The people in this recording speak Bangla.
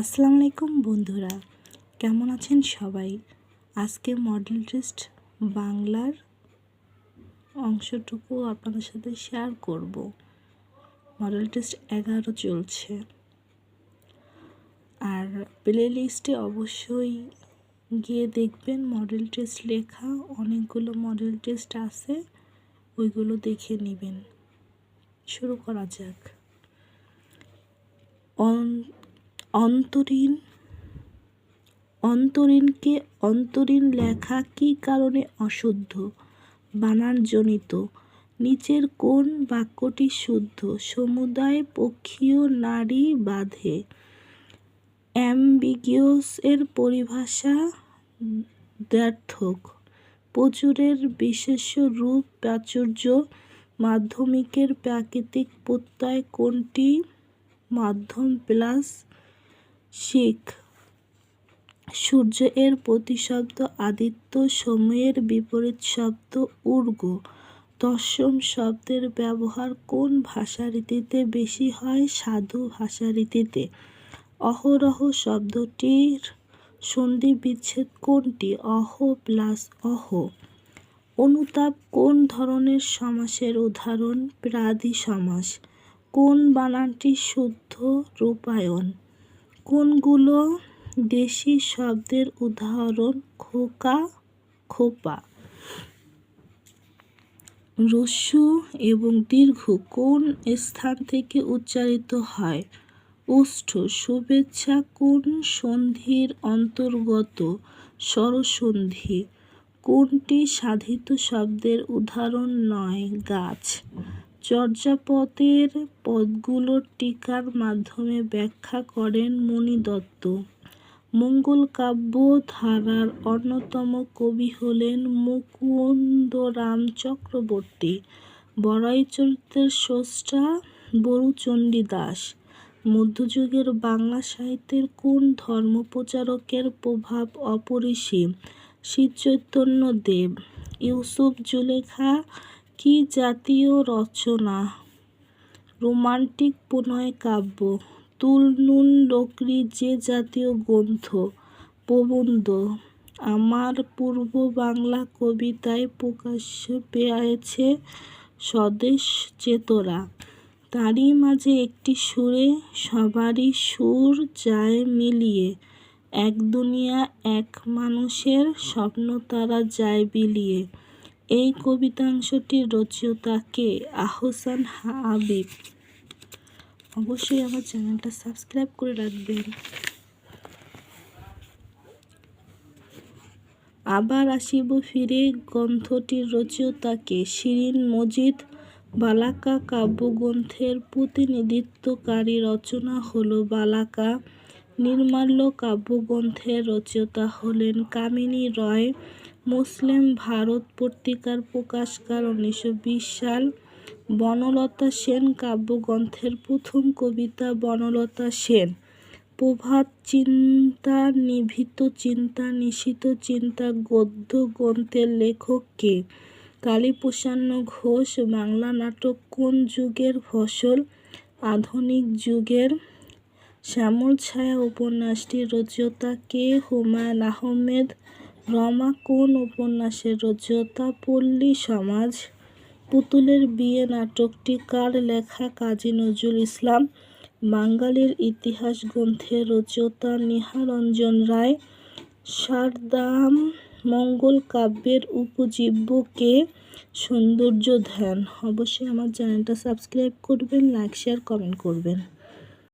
আসসালামু আলাইকুম বন্ধুরা, কেমন আছেন সবাই? আজকে মডেল টেস্ট বাংলার অংশটুকু আপনাদের সাথে শেয়ার করব। মডেল টেস্ট এগারো চলছে। আর প্লে লিস্টে অবশ্যই গিয়ে দেখবেন মডেল টেস্ট লেখা, অনেকগুলো মডেল টেস্ট আছে, ওইগুলো দেখে নেবেন। শুরু করা যাক। অন্তরীণ, অন্তরীণকে অন্তরীণ লেখা কী কারণে অশুদ্ধ? বানানজনিত, নিচের কোন বাক্যটি শুদ্ধ? সমুদায় পক্ষীয় নারী বাঁধে। অ্যাম্বিগিউস এর পরিভাষা দ্ব্যর্থক প্রচুরের বিশেষ রূপ প্রাচুর্য মাধ্যমিকের প্রাকৃতিক প্রত্যয় কোনটি? মাধ্যম প্লাস শিখ। সূর্য এর প্রতিশব্দ আদিত্য সময়ের বিপরীত শব্দ উর্গ। দশম শব্দের ব্যবহার কোন ভাষারীতিতে বেশি হয়? সাধু ভাষারীতিতে। অহরহ শব্দটির সন্ধি বিচ্ছেদ কোনটি? অহ প্লাস অহ। অনুতাপ কোন ধরনের সমাসের উদাহরণ? প্রাদি সমাস কোন বানানটি শুদ্ধ রূপায়ণ? কোনগুলো দেশি শব্দের উদাহরণ? খোকা, খোপা। রস্যু এবং দীর্ঘ কোন স্থান থেকে উচ্চারিত হয়? ওষ্ঠ শুভেচ্ছা কোন সন্ধির অন্তর্গত? স্বরসন্ধি। কোনটি সাধিত শব্দের উদাহরণ নয়? গাছ। চর্যাপদের পদগুলোর টিকার মাধ্যমে ব্যাখ্যা করেন মণিদত্ত মঙ্গল কাব্য ধারার অন্যতম কবি হলেন মুকুন্দরাম চক্রবর্তী। বড়াই চরিত্রের স্রষ্টা বরুচণ্ডী দাস। মধ্যযুগের বাংলা সাহিত্যের কোন ধর্মপ্রচারকের প্রভাব অপরিসীম? শ্রীচৈতন্য দেব, ইউসুফ জুলেখা কি জাতীয় রচনা? রোমান্টিক প্রণয় কাব্য তুল নুন লকড়ি যে জাতীয় গ্রন্থ, প্রবন্ধ। আমার পূর্ব বাংলা কবিতায় প্রকাশ্য পেয়েছে স্বদেশ চেতরা তারই মাঝে একটি সুরে সবারই সুর যায় মিলিয়ে। এক দুনিয়া, এক মানুষের স্বপ্ন তারা যায় বিলিয়ে। এই কবিতাংশটির রচয়িতা কে? আহসান হাবিব। অবশ্যই আমার চ্যানেলটা সাবস্ক্রাইব করে রাখবেন। আবার আসিব ফিরে গ্রন্থটির রচয়িতাকে শিরিন মজিদ। বালাকা কাব্যগ্রন্থের প্রতিনিধিত্বকারী রচনা হল বালাকা। নির্মাল্য কাব্যগ্রন্থের রচয়িতা হলেন কামিনী রয়। মুসলিম ভারত পত্রিকার প্রকাশকার উনিশশো বিশ সাল বনলতা সেন কাব্যগ্রন্থের প্রথম কবিতা বনলতা সেন। প্রভাত চিন্তা নিভৃত চিন্তা নিশিত চিন্তা গদ্য গ্রন্থের লেখক কে? কালীপ্রসন্ন ঘোষ, বাংলা নাটক কোন যুগের ফসল? আধুনিক যুগের শ্যামল ছায়া উপন্যাসটির রচয়িতা কে? হুমায়ুন আহমেদ রমা কোন উপন্যাসের রচয়িতা পল্লী সমাজ? পুতুলের বিয়ে নাটকটি কার লেখা? কাজী নজরুল ইসলাম। বাঙালির ইতিহাস গ্রন্থের রচয়িতা নিহারঞ্জন রায়। সারদাম মঙ্গল কাব্যের উপজীব্যকে সৌন্দর্য ধ্যান। অবশ্যই আমার চ্যানেলটা সাবস্ক্রাইব করবেন, লাইক, শেয়ার, কমেন্ট করবেন।